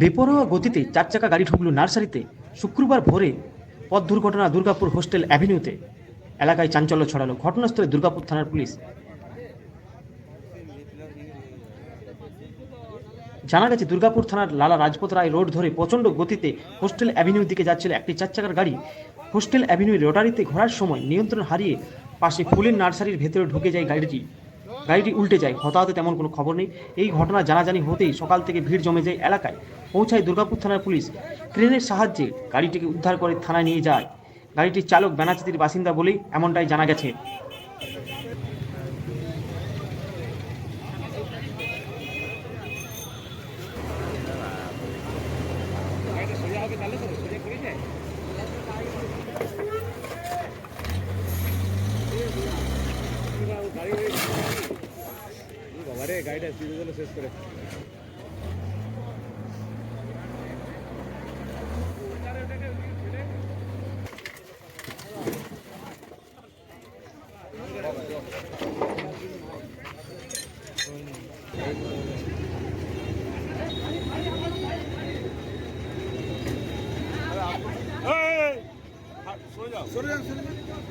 বেপরোয়া গতিতে চার চাকা গাড়ি ঢুকল নার্সারিতে শুক্রবার ভোরে পথ দুর্ঘটনা দুর্গাপুর হোস্টেল অ্যাভিনিউতে। এলাকায় চাঞ্চল্য ছড়ালো। ঘটনাস্থলে দুর্গাপুর থানার পুলিশ। জানা গেছে, দুর্গাপুর থানার লালা রাজপথ রায় রোড ধরে প্রচণ্ড গতিতে হোস্টেল অ্যাভিনিউর দিকে যাচ্ছিল একটি চার চাকার গাড়ি। হোস্টেল অ্যাভিনিউ রোটারিতে ঘোরার সময় নিয়ন্ত্রণ হারিয়ে পাশে ফুলের নার্সারির ভেতরে ঢুকে যায় গাড়িটি। গাড়িটি উল্টে যায়। হতাহতে তেমন কোনো খবর নেই। এই ঘটনা জানাজানি হতেই সকাল থেকে ভিড় জমে যায় এলাকায়। পৌঁছায় দুর্গাপুর থানার পুলিশ। ক্রেনের সাহায্যে গাড়িটিকে উদ্ধার করে থানায় নিয়ে যায়। গাড়িটির চালক বেনাচিতির বাসিন্দা বলেই এমনটাই জানা গেছে। গাড়িটা স্পিডে দিল শেষ করে সরে যান সরে যান